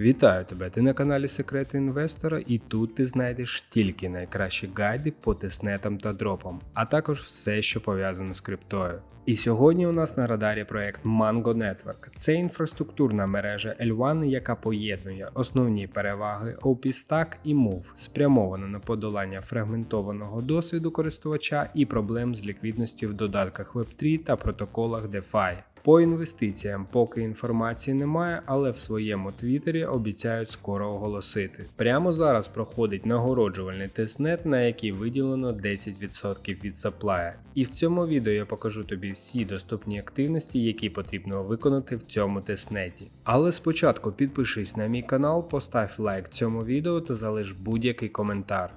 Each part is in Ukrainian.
Вітаю тебе! Ти на каналі Секрети Інвестора, і тут ти знайдеш тільки найкращі гайди по тиснетам та дропам, а також все, що пов'язано з криптою. І сьогодні у нас на радарі проект Mango Network. Це інфраструктурна мережа L1, яка поєднує основні переваги OP-Stack і Move, спрямована на подолання фрагментованого досвіду користувача і проблем з ліквідністю в додатках Web3 та протоколах DeFi. По інвестиціям поки інформації немає, але в своєму твіттері обіцяють скоро оголосити. Прямо зараз проходить нагороджувальний тестнет, на який виділено 10% від саплая. І в цьому відео я покажу тобі всі доступні активності, які потрібно виконати в цьому тестнеті. Але спочатку підпишись на мій канал, постав лайк цьому відео та залиш будь-який коментар.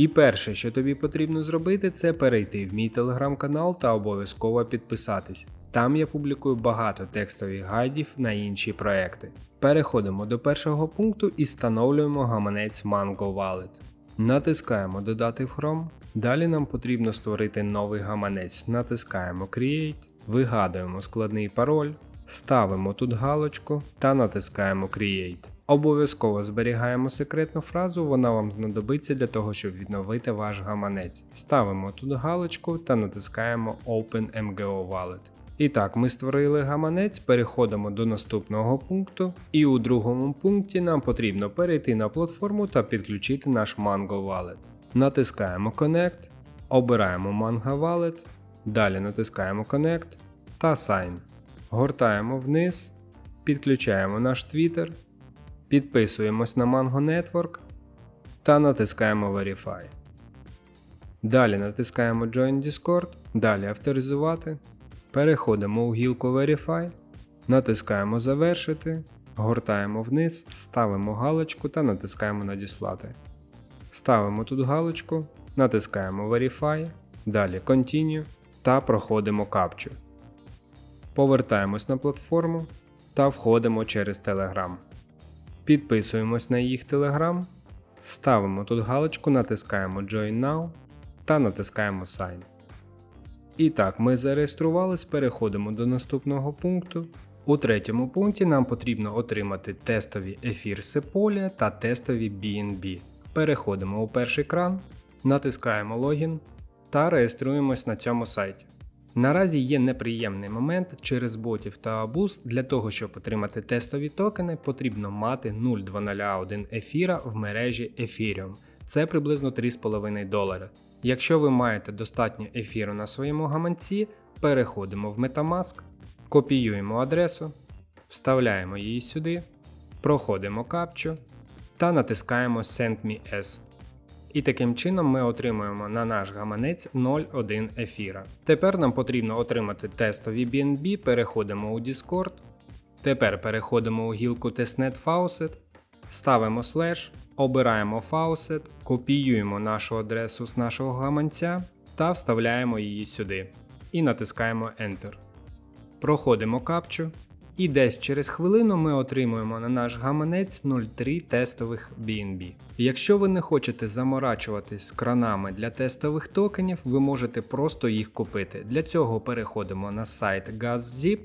І перше, що тобі потрібно зробити, це перейти в мій телеграм-канал та обов'язково підписатись. Там я публікую багато текстових гайдів на інші проекти. Переходимо до першого пункту і встановлюємо гаманець Mango Wallet. Натискаємо Додати в Chrome. Далі нам потрібно створити новий гаманець. Натискаємо Create, вигадуємо складний пароль, ставимо тут галочку та натискаємо Create. Обов'язково зберігаємо секретну фразу, вона вам знадобиться для того, щоб відновити ваш гаманець. Ставимо тут галочку та натискаємо Open MGO Wallet. І так, ми створили гаманець, переходимо до наступного пункту, і у другому пункті нам потрібно перейти на платформу та підключити наш Mango Wallet. Натискаємо Connect, обираємо Mango Wallet, далі натискаємо Connect та Sign. Гортаємо вниз, підключаємо наш Twitter, підписуємось на Mango Network та натискаємо Verify. Далі натискаємо Join Discord, далі авторизувати. Переходимо у гілку Verify, натискаємо Завершити, гортаємо вниз, ставимо галочку та натискаємо Надіслати. Ставимо тут галочку, натискаємо Verify, далі Continue та проходимо капчу. Повертаємось на платформу та входимо через Telegram. Підписуємось на їх Telegram, ставимо тут галочку, натискаємо Join Now та натискаємо Sign. І так, ми зареєструвались, переходимо до наступного пункту. У третьому пункті нам потрібно отримати тестові ефір Sepolia та тестові BNB. Переходимо у перший кран, натискаємо логін та реєструємось на цьому сайті. Наразі є неприємний момент через ботів та абуз. Для того, щоб отримати тестові токени, потрібно мати 0,201 ефіра в мережі Ethereum. Це приблизно 3,5 долари. Якщо ви маєте достатньо ефіру на своєму гаманці, переходимо в Metamask, копіюємо адресу, вставляємо її сюди, проходимо капчу та натискаємо Send Me As. І таким чином ми отримуємо на наш гаманець 0,1 ефіра. Тепер нам потрібно отримати тестові BNB, переходимо у Discord. Тепер переходимо у гілку Testnet Faucet, ставимо слеш, обираємо Faucet, копіюємо нашу адресу з нашого гаманця та вставляємо її сюди. І натискаємо Enter. Проходимо капчу. І десь через хвилину ми отримуємо на наш гаманець 0,3 тестових BNB. Якщо ви не хочете заморачуватись з кранами для тестових токенів, ви можете просто їх купити. Для цього переходимо на сайт GasZip,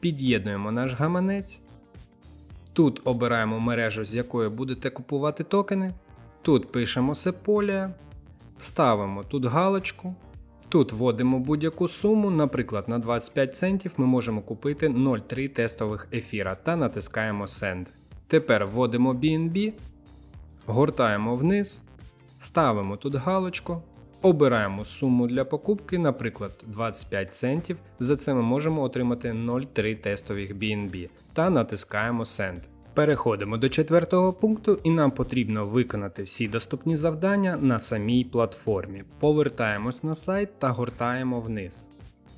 під'єднуємо наш гаманець. Тут обираємо мережу, з якої будете купувати токени. Тут пишемо Sepolia, ставимо тут галочку. Тут вводимо будь-яку суму, наприклад, на 25 центів ми можемо купити 0,3 тестових ефіра та натискаємо Send. Тепер вводимо BNB, гортаємо вниз, ставимо тут галочку, обираємо суму для покупки, наприклад, 25 центів. За це ми можемо отримати 0,3 тестових BNB та натискаємо Send. Переходимо до четвертого пункту, і нам потрібно виконати всі доступні завдання на самій платформі. Повертаємось на сайт та гортаємо вниз.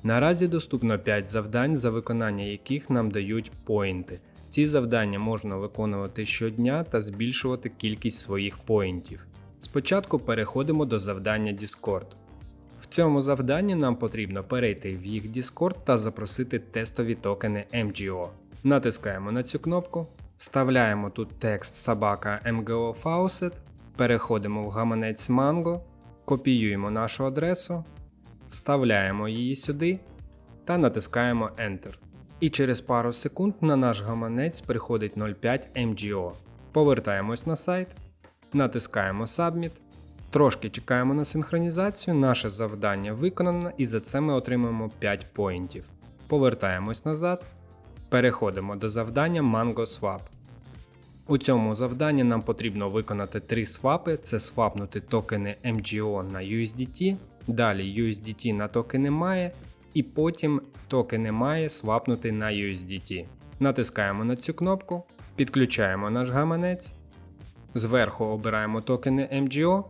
Наразі доступно 5 завдань, за виконання яких нам дають поінти. Ці завдання можна виконувати щодня та збільшувати кількість своїх поінтів. Спочатку переходимо до завдання Discord. В цьому завданні нам потрібно перейти в їх Discord та запросити тестові токени MGO. Натискаємо на цю кнопку. Вставляємо тут текст собака MGO Faucet, переходимо в гаманець Mango, копіюємо нашу адресу, вставляємо її сюди та натискаємо Enter. І через пару секунд на наш гаманець приходить 0,5 MGO. Повертаємось на сайт, натискаємо Submit, трошки чекаємо на синхронізацію, наше завдання виконано і за це ми отримаємо 5 поінтів. Повертаємось назад, переходимо до завдання Mango Swap. У цьому завданні нам потрібно виконати три свапи: це свапнути токени MGO на USDT, далі USDT на токени MAE, і потім токени MAE свапнути на USDT. Натискаємо на цю кнопку, підключаємо наш гаманець, зверху обираємо токени MGO,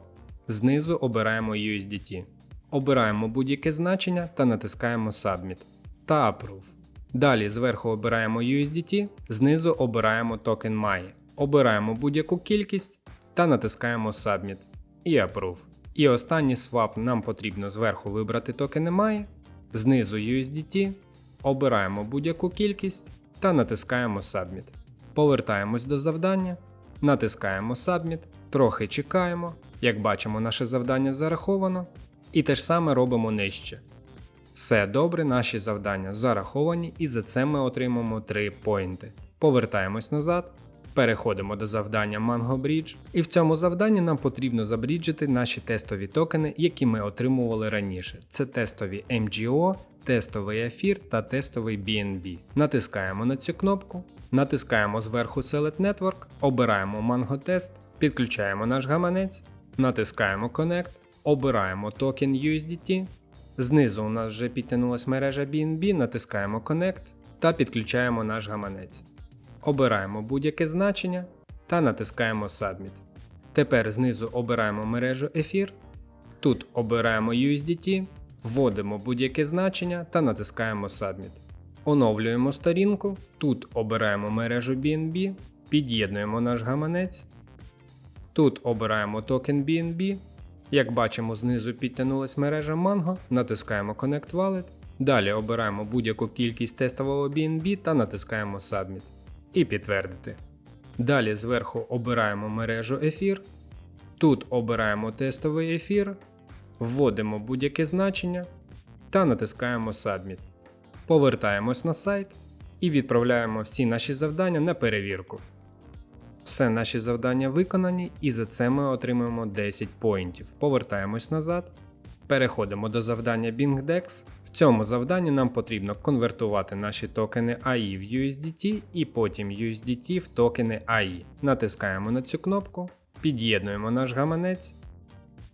знизу обираємо USDT. Обираємо будь-яке значення та натискаємо Submit та Approve. Далі зверху обираємо USDT, знизу обираємо токен MAI. Обираємо будь-яку кількість та натискаємо Submit і Approve. І останній свап нам потрібно зверху вибрати токени MAI, знизу USDT, обираємо будь-яку кількість та натискаємо Submit. Повертаємось до завдання, натискаємо Submit, трохи чекаємо. Як бачимо, наше завдання зараховано. І те ж саме робимо нижче. Все добре, наші завдання зараховані, і за це ми отримаємо 3 поінти. Повертаємось назад, переходимо до завдання Mango Bridge, і в цьому завданні нам потрібно забріджити наші тестові токени, які ми отримували раніше. Це тестові MGO, тестовий ефір та тестовий BNB. Натискаємо на цю кнопку, натискаємо зверху Select Network, обираємо Mango Test, підключаємо наш гаманець, натискаємо Connect, обираємо токен USDT. Знизу у нас вже підтягнулася мережа BNB, натискаємо Connect та підключаємо наш гаманець. Обираємо будь-яке значення та натискаємо Submit. Тепер знизу обираємо мережу Ефір. Тут обираємо USDT, вводимо будь-яке значення та натискаємо Submit. Оновлюємо сторінку. Тут обираємо мережу BNB, під'єднуємо наш гаманець. Тут обираємо токен BNB. Як бачимо, знизу підтягнулась мережа Mango, натискаємо Connect Wallet. Далі обираємо будь-яку кількість тестового BNB та натискаємо Submit. І підтвердити. Далі зверху обираємо мережу Ефір. Тут обираємо тестовий ефір, вводимо будь-яке значення та натискаємо Submit. Повертаємось на сайт і відправляємо всі наші завдання на перевірку. Все наші завдання виконані, і за це ми отримуємо 10 поінтів. Повертаємось назад. Переходимо до завдання BingDex. В цьому завданні нам потрібно конвертувати наші токени AI в USDT і потім USDT в токени AI. Натискаємо на цю кнопку, під'єднуємо наш гаманець,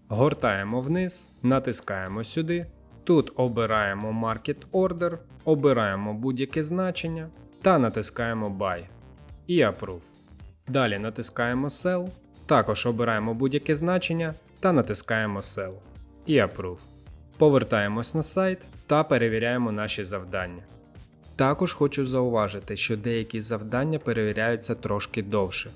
гортаємо вниз, натискаємо сюди. Тут обираємо Market Order, обираємо будь-яке значення та натискаємо Buy і Approve. Далі натискаємо Sell, також обираємо будь-яке значення та натискаємо Sell і Approve. Повертаємось на сайт та перевіряємо наші завдання. Також хочу зауважити, що деякі завдання перевіряються трошки довше.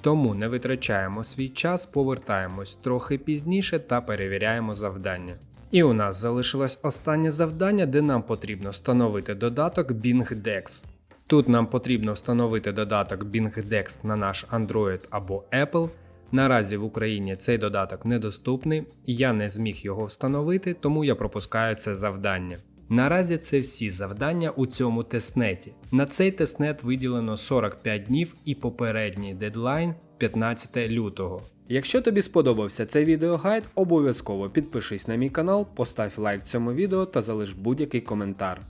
Тому не витрачаємо свій час, повертаємось трохи пізніше та перевіряємо завдання. І у нас залишилось останнє завдання, де нам потрібно встановити додаток BingDex. Тут нам потрібно встановити додаток BingDex на наш Android або Apple. Наразі в Україні цей додаток недоступний, я не зміг його встановити, тому я пропускаю це завдання. Наразі це всі завдання у цьому тестнеті. На цей тестнет виділено 45 днів і попередній дедлайн 15 лютого. Якщо тобі сподобався цей відеогайд, обов'язково підпишись на мій канал, постав лайк цьому відео та залиш будь-який коментар.